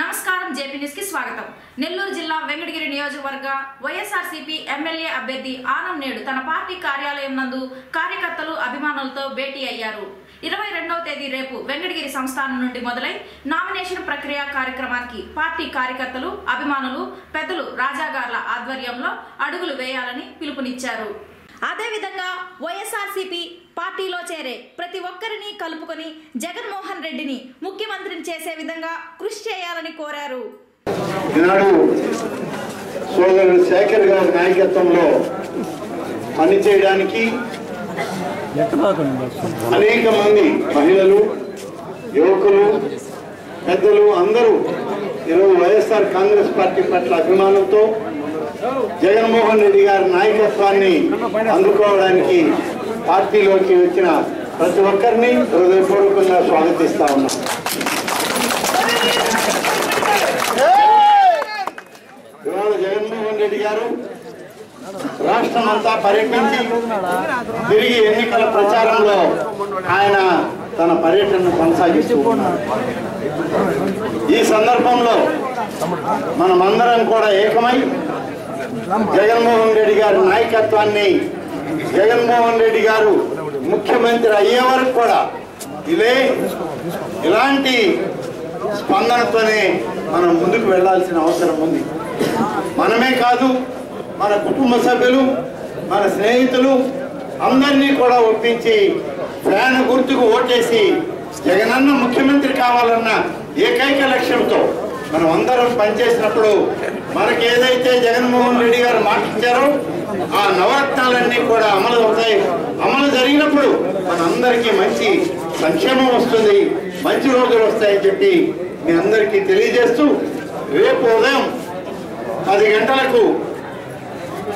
నమస్కారం జేపీ న్యూస్కి స్వాగతం. నెల్లూరు జిల్లా వెంకటగిరి నియోజకవర్గ వైఎస్ఆర్సీపీ ఎమ్మెల్యే అభ్యర్థి ఆనం నేడు తన పార్టీ కార్యాలయం నందు కార్యకర్తలు అభిమానులతో భేటీ అయ్యారు. ఇరవై రెండవ తేదీ రేపు వెంకటగిరి సంస్థానం నుండి మొదలై నామినేషన్ ప్రక్రియ కార్యక్రమానికి పార్టీ కార్యకర్తలు అభిమానులు పెద్దలు రాజాగార్ల ఆధ్వర్యంలో అడుగులు వేయాలని పిలుపునిచ్చారు. అదేవిధంగా వైఎస్ఆర్సీపీ పార్టీలో చేరే ప్రతి ఒక్కరిని కలుపుకొని జగన్మోహన్ రెడ్డిని ముఖ్యమంత్రిని చేసే విధంగా కృషి చేయాలని కోరారు. సోదరుడు శేఖర్ గారి నాయకత్వంలో పనిచేయడానికి అనేక మంది మహిళలు యువకులు పెద్దలు అందరూ ఈరోజు వైఎస్ఆర్ కాంగ్రెస్ పార్టీ పట్ల అభిమానంతో జగన్మోహన్ రెడ్డి గారి నాయకత్వాన్ని అందుకోవడానికి పార్టీలోకి వచ్చిన ప్రతి ఒక్కరిని హృదయపూర్వకంగా స్వాగతిస్తా ఉన్నాం. ఇవాళ జగన్మోహన్ రెడ్డి గారు రాష్ట్రం అంతా పర్యటించి తిరిగి ఎన్నికల ప్రచారంలో ఆయన తన పర్యటనను కొనసాగిస్తూ ఈ సందర్భంలో మనమందరం కూడా ఏకమై జగన్మోహన్ రెడ్డి గారి నాయకత్వాన్ని జగన్మోహన్ రెడ్డి గారు ముఖ్యమంత్రి అయ్యే వరకు కూడా ఇదే ఇలాంటి స్పందనతోనే మనం ముందుకు వెళ్ళాల్సిన అవసరం ఉంది. మనమే కాదు మన కుటుంబ సభ్యులు మన స్నేహితులు అందరినీ కూడా ఒప్పించి ఫ్యాన్ గుర్తుకు ఓటేసి జగనన్న ముఖ్యమంత్రి కావాలన్న ఏకైక లక్ష్యంతో మనం అందరం పనిచేసినప్పుడు మనకి ఏదైతే జగన్మోహన్ రెడ్డి గారు మాట ఆ నవరత్నాలన్నీ కూడా అమలు అవుతాయి. అమలు జరిగినప్పుడు మనందరికీ మంచి సంక్షేమం వస్తుంది. మంచి రోజులు వస్తాయని చెప్పి మీ అందరికీ తెలియజేస్తూ రేపు ఉదయం పది గంటలకు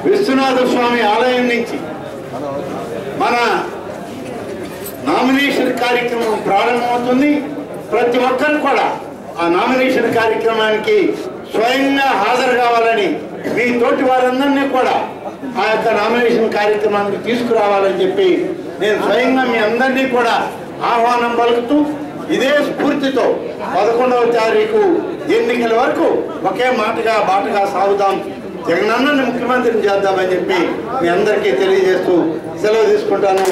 విశ్వనాథ స్వామి ఆలయం నుంచి మన నామినేషన్ కార్యక్రమం ప్రారంభమవుతుంది. ప్రతి ఒక్కరు కూడా ఆ నామినేషన్ కార్యక్రమానికి స్వయంగా హాజరు కావాలని మీ తోటి వారందరినీ కూడా ఆ యొక్క నామినేషన్ కార్యక్రమానికి తీసుకురావాలని చెప్పి నేను స్వయంగా మీ అందరినీ కూడా ఆహ్వానం పలుకుతూ ఇదే స్ఫూర్తితో పదకొండవ తారీఖు ఎన్నికల వరకు ఒకే మాటగా బాటగా సాగుదాం. జగనన్నని ముఖ్యమంత్రిని చేద్దామని చెప్పి మీ అందరికీ తెలియజేస్తూ సెలవు తీసుకుంటాను.